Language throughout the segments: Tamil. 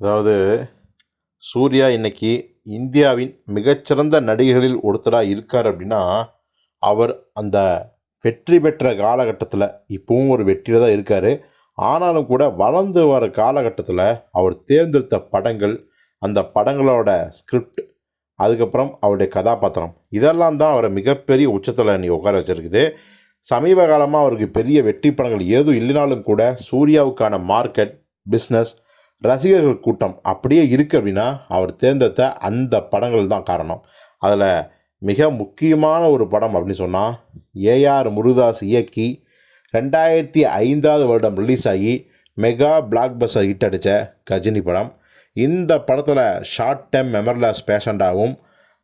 அதாவது சூர்யா இன்னைக்கு இந்தியாவின் மிகச்சிறந்த நடிகர்களில் ஒருத்தராக இருக்கார் அப்படின்னா அவர் அந்த வெற்றி பெற்ற காலகட்டத்தில் இப்போவும் ஒரு வெற்றியில் தான் இருக்கார். ஆனாலும் கூட வளர்ந்து வர காலகட்டத்தில் அவர் தேர்ந்தெடுத்த படங்கள் அந்த படங்களோட ஸ்கிரிப்ட் அதுக்கப்புறம் அவருடைய கதாபாத்திரம் இதெல்லாம் தான் அவரை மிகப்பெரிய உச்சத்தில் நீ உட்கார வச்சிருக்குது. சமீப காலமாக அவருக்கு பெரிய வெற்றி படங்கள் ஏதும் இல்லைனாலும் கூட சூர்யாவுக்கான மார்க்கெட் பிஸ்னஸ் ரசிகர்கள் கூட்டம் அப்படியே இருக்குது அப்படின்னா அவர் தேர்ந்தெடுத்த அந்த படங்கள் தான் காரணம். அதில் மிக முக்கியமான ஒரு படம் அப்படின்னு சொன்னால் ஏஆர் முருதாஸ் இயக்கி ரெண்டாயிரத்தி ஐந்தாவது வருடம் ரிலீஸ் ஆகி மெகா பிளாக் பஸ்டர் ஹிட் அடித்த கஜினி படம். இந்த படத்தில் ஷார்ட் டைம் மெமர்லாஸ் பேஷண்டாகவும்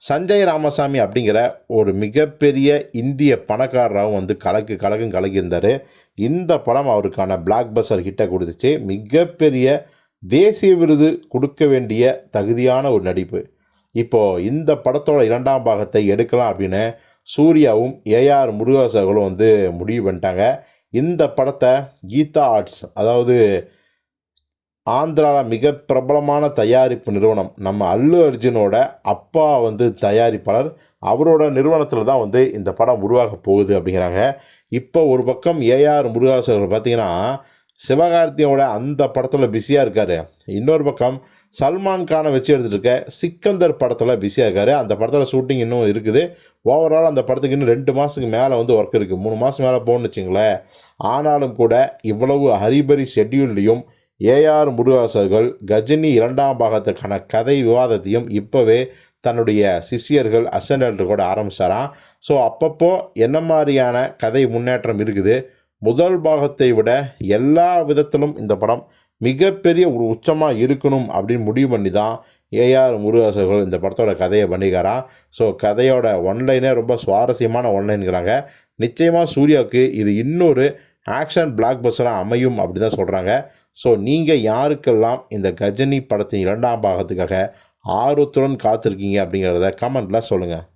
சஞ்சய் ராமசாமி அப்படிங்கிற ஒரு மிகப்பெரிய இந்திய பணக்காரராகவும் வந்து கலக்கு கலக்கும் கலக்கியிருந்தார். இந்த படம் அவருக்கான பிளாக் பஸ்டர் ஹிட்டை கொடுத்துச்சு. மிகப்பெரிய தேசிய விருது கொடுக்க வேண்டிய தகுதியான ஒரு நடிப்பு. இப்போது இந்த படத்தோட இரண்டாம் பாகத்தை எடுக்கலாம் அப்படின்னு சூர்யாவும் ஏஆர் முருகாசர்களும் வந்து முடிவு பண்ணிட்டாங்க. இந்த படத்தை கீதா ஆர்ட்ஸ் அதாவது ஆந்திராவில் மிக பிரபலமான தயாரிப்பு நிறுவனம் நம்ம அல்லு அர்ஜுனோட அப்பா வந்து தயாரிப்பாளர். அவரோட நிறுவனத்தில் தான் வந்து இந்த படம் உருவாக போகுது அப்படிங்கிறாங்க. இப்போ ஒரு பக்கம் ஏஆர் முருகாசர்கள் பார்த்திங்கன்னா சிவகார்த்தியோட அந்த படத்தில் பிஸியாக இருக்கார். இன்னொரு பக்கம் சல்மான் கானை வச்சு எடுத்துகிட்டு இருக்க சிக்கந்தர் படத்தில் பிஸியாக இருக்கார். அந்த படத்தில் ஷூட்டிங் இன்னும் இருக்குது. ஓவரால் அந்த படத்துக்கு இன்னும் ரெண்டு மாதத்துக்கு மேலே வந்து ஒர்க் இருக்குது மூணு மாதம் மேலே போகணுன்னு வச்சுங்களேன். ஆனாலும் கூட இவ்வளவு ஹரிபரி ஷெட்யூல்லையும் ஏஆர் முருகாசர்கள் கஜினி இரண்டாம் பாகத்துக்கான கதை விவாதத்தையும் இப்போவே தன்னுடைய சிஷியர்கள் அசண்டல்ட்டு கூட ஆரம்பிச்சாராம். ஸோ அப்பப்போ என்ன மாதிரியான கதை முன்னேற்றம் இருக்குது? முதல் பாகத்தை விட எல்லா விதத்திலும் இந்த படம் மிகப்பெரிய ஒரு உச்சமாக இருக்கணும் அப்படின்னு முடிவு பண்ணி தான் ஏஆர் முருகாசர்கள் இந்த படத்தோட கதையை பண்ணிக்காராம் ஸோ கதையோட ஒன்லைனே ரொம்ப சுவாரஸ்யமான ஒன்லைன்கிறாங்க நிச்சயமாக சூர்யாவுக்கு இது இன்னொரு ஆக்ஷன் பிளாக் பஸ்டராக அமையும் அப்படி தான் சொல்கிறாங்க ஸோ நீங்கள் யாருக்கெல்லாம் இந்த கஜினி படத்தின் இரண்டாம் பாகத்துக்காக ஆர்வத்துடன் காத்திருக்கீங்க அப்படிங்கிறத கமெண்ட்டில் சொல்லுங்கள்